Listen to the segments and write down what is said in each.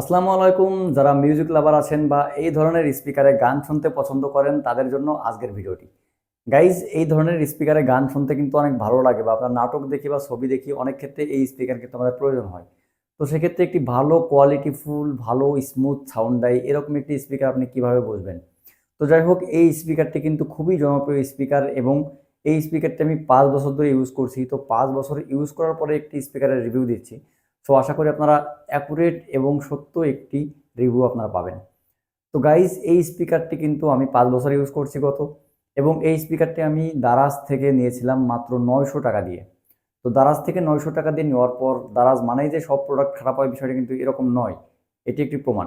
আসসালামু আলাইকুম। যারা মিউজিক লাভার আছেন বা এই ধরনের স্পিকারে গান শুনতে পছন্দ করেন, তাদের জন্য আজকের ভিডিওটি। গাইজ এই ধরনের স্পিকারে গান শুনতে কিন্তু অনেক ভালো লাগে বা আপনার নাটক দেখি বা ছবি দেখি, অনেক ক্ষেত্রে এই স্পিকার কিন্তু আমাদের প্রয়োজন হয়। তো সেক্ষেত্রে একটি ভালো কোয়ালিটিফুল ভালো স্মুথ সাউন্ড দেয়, এরকম একটি স্পিকার আপনি কীভাবে বুঝবেন? তো যাই হোক, এই স্পিকারটি কিন্তু খুবই জনপ্রিয় স্পিকার এবং এই স্পিকারটি আমি পাঁচ বছর ধরে ইউজ করছি। তো পাঁচ বছর ইউজ করার পরে একটি স্পিকারের রিভিউ দিচ্ছি। সো আশা করি আপনারা অ্যাকুরেট এবং সত্য একটি রিভিউ আপনারা পাবেন। তো গাইজ এই স্পিকারটি কিন্তু আমি পাঁচ বছর ইউজ করছি গত এবং এই স্পিকারটি আমি দারাজ থেকে নিয়েছিলাম মাত্র নয়শো টাকা দিয়ে। তো দারাজ থেকে নয়শো টাকা দিয়ে নেওয়ার পর দারাজ মানেই যে সব প্রোডাক্ট খারাপ হয় বিষয়টা কিন্তু এরকম নয়, এটি একটি প্রমাণ।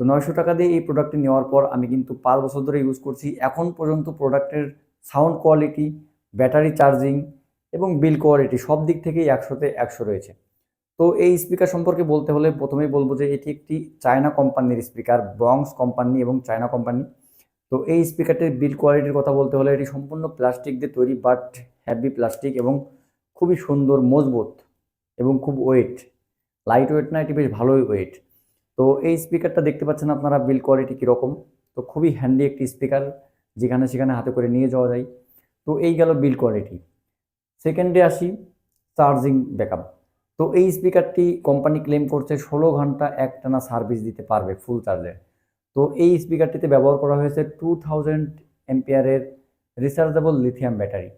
তো নয়শো টাকা দিয়ে এই প্রোডাক্টটি নেওয়ার পর আমি কিন্তু পাঁচ বছর ধরে ইউজ করছি। এখন পর্যন্ত প্রোডাক্টের সাউন্ড কোয়ালিটি ব্যাটারি চার্জিং এবং বিল কোয়ালিটি সব দিক থেকেই একশোতে একশো রয়েছে। তো এই স্পিকার সম্পর্কে বলতে হলে প্রথমেই বলব যে এটি একটি চায়না কোম্পানির স্পিকার বংস কোম্পানি এবং চায়না কোম্পানি তো এই স্পিকারটির বিল কোয়ালিটির কথা বলতে হলে এটি সম্পূর্ণ প্লাস্টিক দিয়ে তৈরি বাট হ্যাভি প্লাস্টিক এবং খুবই সুন্দর, মজবুত এবং খুব ওয়েট লাইট ওয়েট না, এটি বেশ ভালোই ওয়েট তো এই স্পিকারটা দেখতে পাচ্ছেন আপনারা বিল কোয়ালিটি কীরকম। তো খুবই হ্যান্ডি একটি স্পিকার যেখানে সেখানে হাতে করে নিয়ে যাওয়া যায়। তো এই গেল বিল কোয়ালিটি সেকেন্ডে আসি চার্জিং ব্যাকআপ তো এই স্পিকারটি কোম্পানি ক্লেম করছে ষোলো ঘণ্টা একটানা সার্ভিস দিতে পারবে ফুল চার্জে। তো এই স্পিকারটিতে ব্যবহার করা হয়েছে টু থাউজেন্ড এম্পিয়ারের রিচার্জেবল লিথিয়াম ব্যাটারি।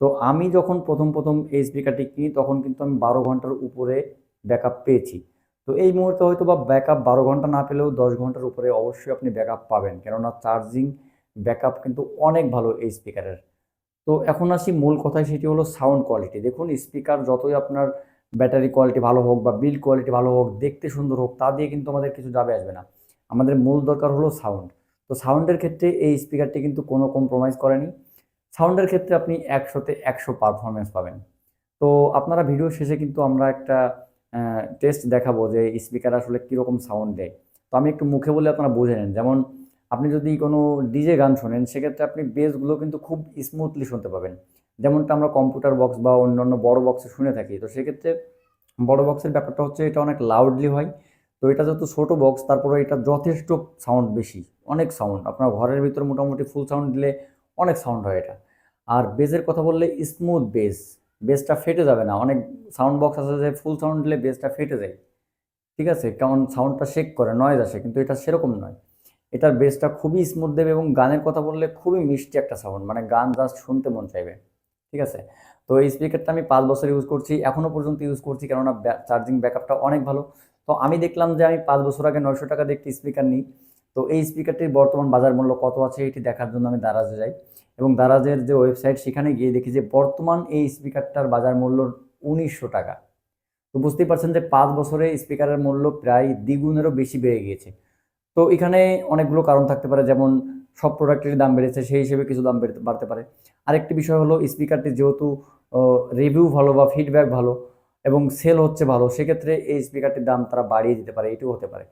তো আমি যখন প্রথম প্রথম এই স্পিকারটি কিনি, তখন কিন্তু আমি বারো ঘণ্টার উপরে ব্যাকআপ পেয়েছি। তো এই মুহূর্তে হয়তো বা ব্যাকআপ বারো ঘণ্টা না পেলেও দশ ঘণ্টার উপরে অবশ্যই আপনি ব্যাকআপ পাবেন। কেননা চার্জিং ব্যাকআপ কিন্তু অনেক ভালো এই স্পিকারের। তো এখন আসি মূল কথায়, সেটি হলো সাউন্ড কোয়ালিটি। দেখুন, স্পিকার যতই আপনার ব্যাটারি কোয়ালিটি ভালো হোক বা বিল্ড কোয়ালিটি ভালো হোক, দেখতে সুন্দর হোক, তা দিয়ে কিন্তু আমাদের কিছু যাবে আসবে না। আমাদের মূল দরকার হলো সাউন্ড। তো সাউন্ডের ক্ষেত্রে এই স্পিকারটি কিন্তু কোনো কম্প্রোমাইজ করেনি। সাউন্ডের ক্ষেত্রে আপনি একশোতে একশো পারফরমেন্স পাবেন। তো আপনারা ভিডিও শেষে কিন্তু আমরা একটা টেস্ট দেখাবো যে স্পিকার আসলে কীরকম সাউন্ড দেয়। তো আমি একটু মুখে বলে আপনারা বুঝে নেন। যেমন আপনি যদি কোনো ডিজে গান শোনেন, সেক্ষেত্রে আপনি বেসগুলো কিন্তু খুব স্মুথলি শুনতে পাবেন। যেমনটা আমরা কম্পিউটার বক্স বা অন্যান্য বড় বক্সে শুনে থাকি, তো সেক্ষেত্রে বড় বক্সের ব্যাপারটা হচ্ছে এটা অনেক লাউডলি হয়। তো এটা যেহেতু ছোটো বক্স তারপরে এটা যথেষ্ট সাউন্ড বেশি, অনেক সাউন্ড আপনার ঘরের ভিতরে মোটামুটি ফুল সাউন্ড দিলে অনেক সাউন্ড হয় এটা। আর বেজের কথা বললে স্মুথ বেস বেসটা ফেটে যাবে না। অনেক সাউন্ড বক্স আছে যে ফুল সাউন্ড দিলে বেসটা ফেটে যায়। ঠিক আছে? কেমন সাউন্ডটা শেক করে নয়েজ আসে, কিন্তু এটা সেরকম নয়। এটার বেসটা খুবই স্মুথ দেবে এবং গানের কথা বললে খুবই মিষ্টি একটা সাউন্ড মানে গান জাস্ট শুনতে মন চাইবে। ঠিক আছে? তো এই স্পিকারটা আমি পাঁচ বছর ইউজ করছি এখনও পর্যন্ত ইউজ করছি কেননা চার্জিং ব্যাকআপটা অনেক ভালো। তো আমি দেখলাম যে আমি পাঁচ বছর আগে নয়শো টাকা দিয়ে একটি স্পিকার নিই। তো এই স্পিকারটির বর্তমান বাজার মূল্য কত আছে এটি দেখার জন্য আমি দারাজে যাই। এবং দারাজের যে ওয়েবসাইট সেখানে গিয়ে দেখি যে বর্তমান এই স্পিকারটার বাজার মূল্য উনিশশো টাকা। তো বুঝতেই পারছেন যে পাঁচ বছরে স্পিকারের মূল্য প্রায় দ্বিগুণেরও বেশি বেড়ে গিয়েছে। তো এখানে অনেকগুলো কারণ থাকতে পারে, যেমন সব প্রোডাক্টের দাম বেড়েছে, সেই হিসেবে কিছু দাম বাড়তে পারে। আরেকটি বিষয় হলো, স্পিকারটি যেহেতু রিভিউ ভালো বা ফিডব্যাক ভালো এবং সেল হচ্ছে ভালো, সেক্ষেত্রে এই স্পিকারটির দাম তারা বাড়িয়ে দিতে পারে, এটিও হতে পারে।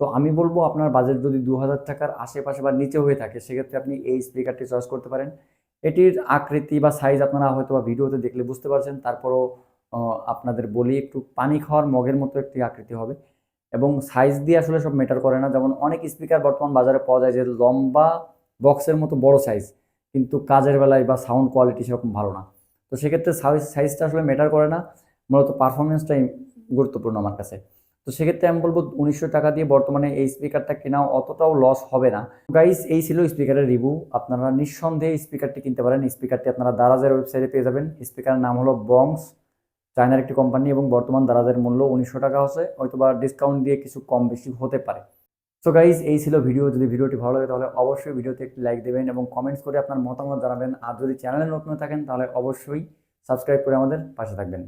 তো আমি বলব, আপনার বাজেট যদি দু হাজার টাকার আশেপাশে বা নিচে হয়ে থাকে, সেক্ষেত্রে আপনি এই স্পিকারটি চয়েস করতে পারেন। এটির আকৃতি বা সাইজ আপনারা হয়তো বা ভিডিওতে দেখলে বুঝতে পারছেন, তারপরও আপনাদের বলি একটু পানি খাওয়ার মগের মতো একটি আকৃতি হবে। এবং সাইজ দিয়ে আসলে সব মেটার করে না। যেমন অনেক স্পিকার বর্তমান বাজারে পাওয়া যায় যে লম্বা বক্সের মতো বড় সাইজ কিন্তু কাজের বেলায় বা সাউন্ড কোয়ালিটি সেরকম ভালো না। তো সেক্ষেত্রে সাইজ সাইজটা আসলে ম্যাটার করে না। মূলত পারফরমেন্সটাই গুরুত্বপূর্ণ আমার কাছে। তো সেক্ষেত্রে আমি বলব উনিশশো টাকা দিয়ে বর্তমানে এই স্পিকারটা কেনা অতটাও লস হবে না। গাইস এই ছিল স্পিকারের রিভিউ আপনারা নিঃসন্দেহে স্পিকারটি কিনতে পারেন। স্পিকারটি আপনারা দারাজের ওয়েবসাইটে পেয়ে যাবেন। স্পিকারের নাম হলো বংস চায়নার একটি কোম্পানি এবং বর্তমান দারাজের মূল্য উনিশশো টাকা আছে হয়তোবা ডিসকাউন্ট দিয়ে কিছু কম বেশি হতে পারে। সো গাইজ এই ছিল ভিডিও যদি ভিডিওটি ভালো লাগে তাহলে অবশ্যই ভিডিওতে একটি লাইক দেবেন এবং কমেন্টস করে আপনার মতামত জানাবেন। আর যদি চ্যানেলে নতুন থাকেন তাহলে অবশ্যই সাবস্ক্রাইব করে আমাদের পাশে থাকবেন।